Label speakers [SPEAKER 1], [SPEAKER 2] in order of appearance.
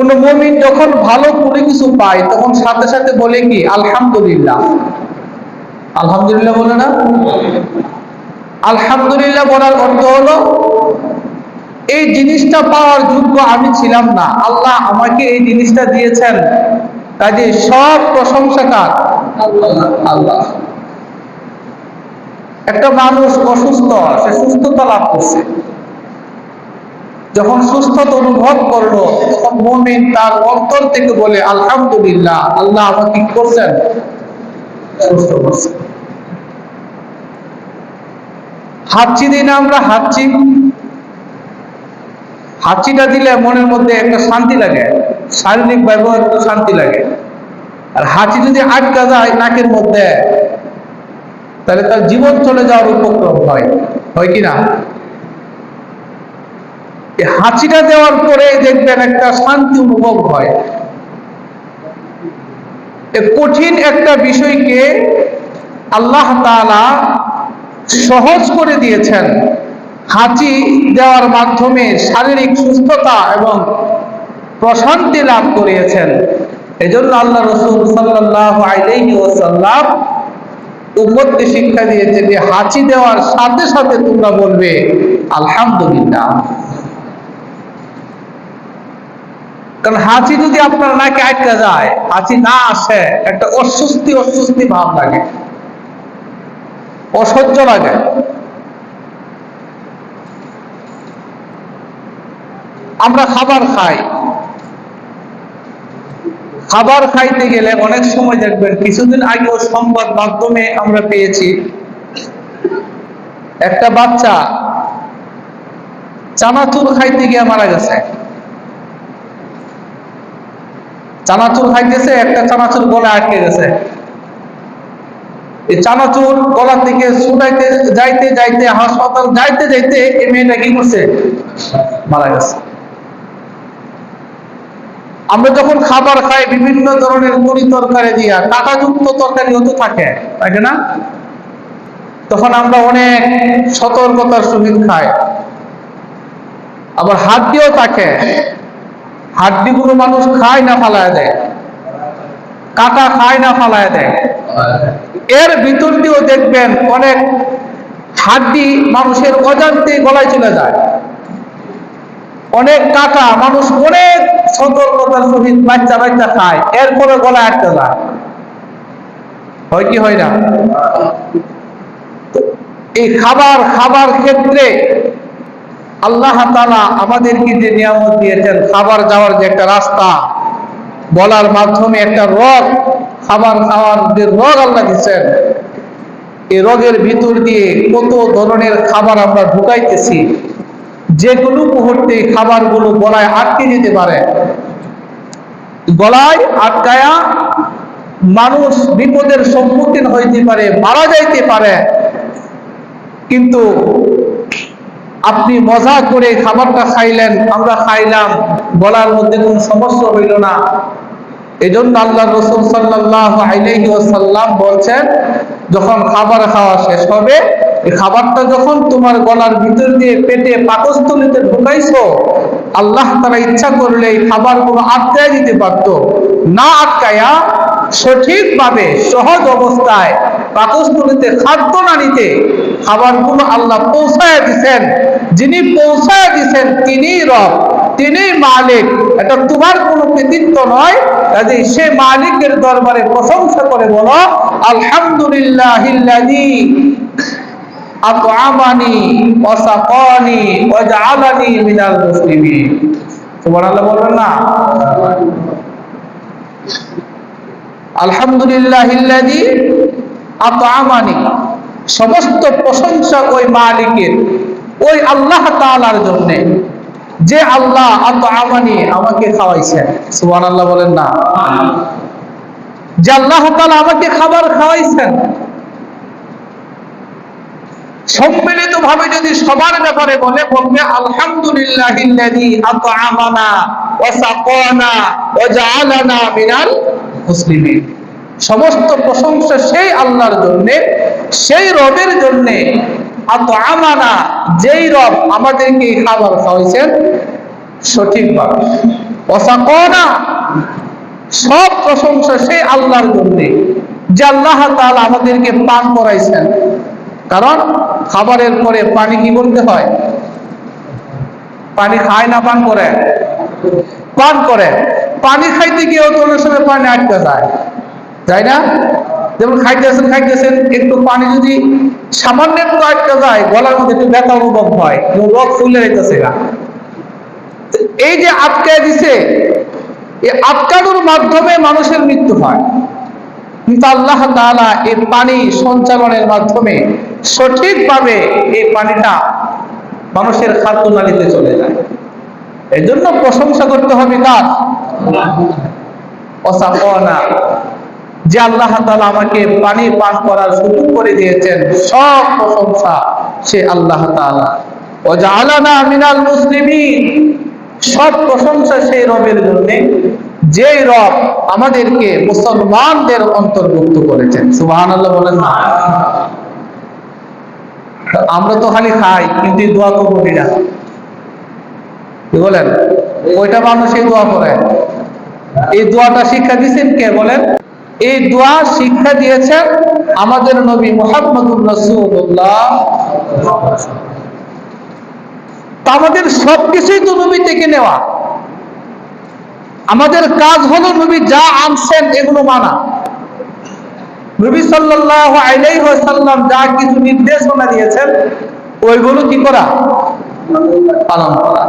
[SPEAKER 1] কোন মমিন যখন ভালো কোনো কিছু পায়, তখন সাথে সাথে বলে কি, আলহামদুলিল্লাহ। আলহামদুলিল্লাহ বলে না? আলহামদুলিল্লাহ বলার অর্থ হলো, এই জিনিসটা পাওয়ার যোগ্য আমি ছিলাম না। আল্লাহ আমাকে এই জিনিসটা দিয়েছেন। কাজে সব প্রশংসা কার? আল্লাহ। একটা মানুষ অসুস্থ, সে সুস্থতা লাভ করছে। যখন সুস্থতা অনুভব করল, তখন মমিন তার অন্তর থেকে বলে, আলহামদুলিল্লাহ, আল্লাহ আমাকে কি করছেন? সুস্থ করছেন হাঁচি দিই না আমরা, হাঁচি। হাঁচিটা দিলে মনের মধ্যে একটা শান্তি লাগে, শারীরিক ভাবেও একটু শান্তি লাগে। আর হাঁচি যদি আটকা যায় নাকের মধ্যে, তাহলে তার জীবন চলে যাওয়ার উপক্রম হয়। হয় কি না? হাঁচিটা দেওয়ার পরে দেখবেন একটা শান্তি অনুভব হয়। কঠিন একটা বিষয়কে আল্লাহ তাআলা সহজ করে দিয়েছেন। হাঁচি দেওয়ার মাধ্যমে শারীরিক সুস্থতা এবং প্রশান্তি লাভ করিয়েছেন। এজন্য আল্লাহ রসুল সাল্লাহ আলাইহি উম্মতকে শিক্ষা দিয়েছে যে হাঁচি দেওয়ার সাথে সাথে তোমরা বলবে, আলহামদুলিল্লাহ। কারণ হাঁচি যদি আপনার নাকে আটকা যায়, হাঁচি না আসে, একটা অস্বস্তি অস্বস্তি ভাব লাগে। অসহ্য লাগে। আমরা খাবার খাই। খাবার খাইতে গেলে অনেক সময় দেখবেন, কিছুদিন আগেও সংবাদ মাধ্যমে আমরা পেয়েছি, একটা বাচ্চা চানাচুর খাইতে গিয়ে মারা গেছে। চানাচুর খাইতেছে, একটা চানাচুর গলা আটকে গেছে। এই চানাচুর গলা থেকে ছুটাইতে, যাইতে যাইতে, হাসপাতাল যাইতে যাইতে এই মেয়েটা কি করছে? মারা গেছে। আমরা যখন খাবার খাই, বিভিন্ন ধরনের মুড়ি তরকারি দিয়া, কাঁটাযুক্ত তরকারি হতে থাকে, তাই না? তখন আমরা অনেক সতর্কতার সহিত খাই। আবার হাত দিয়েও থাকে। হাড্ডি গুলো মানুষ খায় না ফালায় দেয়। কাটা খায় না ফালায় দেয়। এর ভিতর দিয়েও দেখবেন অনেক হাড্ডি মানুষের অজান্তে গলায় চলে যায়। অনেক কাটা মানুষ অনেক সতর্কতার সহিত বাচ্চা বাচ্চা খায়, এরপরে গলায় আটকে যায়। হয় কি হয় না? এই খাবার খাবার ক্ষেত্রে আল্লাহ আমাদেরকে যে নিয়ামত দিয়েছেন, খাবার যাওয়ার যে একটা রাস্তা, বলার মাধ্যমে একটা রোগ, খাবার খাওয়ার যে রোগ আল্লাহ দিচ্ছেন এই রোগের ভিতর দিয়ে কত ধরনের খাবার আমরা ঢুকাইতেছি যে কোনো মুহূর্তে খাবারগুলো গলায় আটকে যেতে পারে। গলায় আটকায়া মানুষ বিপদের সম্মুখীন হইতে পারে, মারা যাইতে পারে, কিন্তু আপনি মজা করে খাবারটা খাইলেন, আমরা খাইলাম গলার মধ্যে কোনো সমস্যা হইল না। এই জন্য আল্লাহ রসুল সাল্লাহ বলছেন, যখন খাবার খাওয়া শেষ হবে, এই খাবারটা যখন তোমার গলার ভিতর দিয়ে পেটে পাকস্থলিতে ঢুকাইছো, আল্লাহ তারা ইচ্ছা করলে এই খাবারগুলো আটকায় দিতে পারত। না আটকায়া সঠিকভাবে, সহজ অবস্থায় পাকস্থলিতে খাদ্য না নিতে খাবারগুলো আল্লাহ পৌঁছায় দিছেন, যিনি পৌঁছায় দিছেন তিনি রব, তিনি মালিক। এটা তোমার কোনো কৃতিত্ব নয়, কাজে সে মালিকের দরবারে প্রশংসা করে বলো আলহামদুলিল্লাহ আতআমানি ওয়া সাকানি ওয়া জাআলানি মিনাল মুসলিমিন। বলবেন না? আলহামদুলিল্লাহিল্লাযী আতআমানি সমস্ত প্রশংসা ওই মালিকের, ওই আল্লাহ তাআলার জন্য। যে আল্লাহ আতআমানি আমাকে খাওয়াইছেন। সুবহানাল্লাহ বলেন না। যে আল্লাহ তাআলা আমাকে খাবার খাওয়াইছেন। সম্মিলিত ভাবে যদি সবার ব্যাপারে বলে, বলবে আলহামদুলিল্লাহ আতআমানা ওয়া সাকানা ওয়া জাআলানা মিনাল মুসলিমিন। সমস্ত প্রশংসা সেই আল্লাহর জন্য, সেই রবের জন্য। আতআমানা যেই রব আমাদেরকে খাবার খাওয়াইছেন সঠিকভাবে অসাকনা সব প্রশংসা সেই আল্লাহর জন্য, যে আল্লাহ তাআলা আমাদেরকে পান করাইছেন। কারণ খাবারের পরে পানি কি বলতে হয়? পানি খায় না, পান করে? পান করে। পানি খাইতে গিয়েও তো সময় পানি আটকে যায়। তাই না? যেমন খাইতেছেন খাইতেছেন একটু পানি যদি সামান্য একটু আটকে যায় গলার মধ্যে একটু ব্যথা অনুভব হয় রোগ ফুলে যাইতেছে তো এই যে আটকায় দিছে এই আটকানোর মাধ্যমে মানুষের মৃত্যু হয়। কিন্তু আল্লাহ তাআলা এই পানি সঞ্চালনের মাধ্যমে সঠিকভাবে এই পানিটা মানুষের খাদ্য নালীতে চলে যায়। এই জন্য প্রশংসা করতে হবে কার? অসাফনা যে আল্লাহ তাআলা আমাকে পানি পান করার সুযোগ করে দিয়েছেন, সব প্রশংসা সে আল্লাহ তাআলা। ও জালানা মিনাল মুসলিমিন, সব প্রশংসা সেই রবের জন্য যে রব আমাদেরকে মুসলমানদের অন্তর্ভুক্ত করেছেন। সুবহানাল্লাহ বলেন না। আমরা তো খালি খাই, কিন্তু দোয়া তো করি না কি বলেন? ওইটা মানুষই দোয়া করে? এই দোয়াটা শিক্ষা দিয়েছেন কে বলেন? এই দোয়া শিক্ষা দিয়েছেন আমাদের নবী রাসূলুল্লাহ। আমাদের সবকিছুই তো নবী থেকে নেওয়া। আমাদের কাজ হলো নবী যা আনছেন এগুলো মানা। নবী ওয়াসাল্লাম যা কিছু নির্দেশনা দিয়েছেন, ওইগুলো কি করা? পালন করা।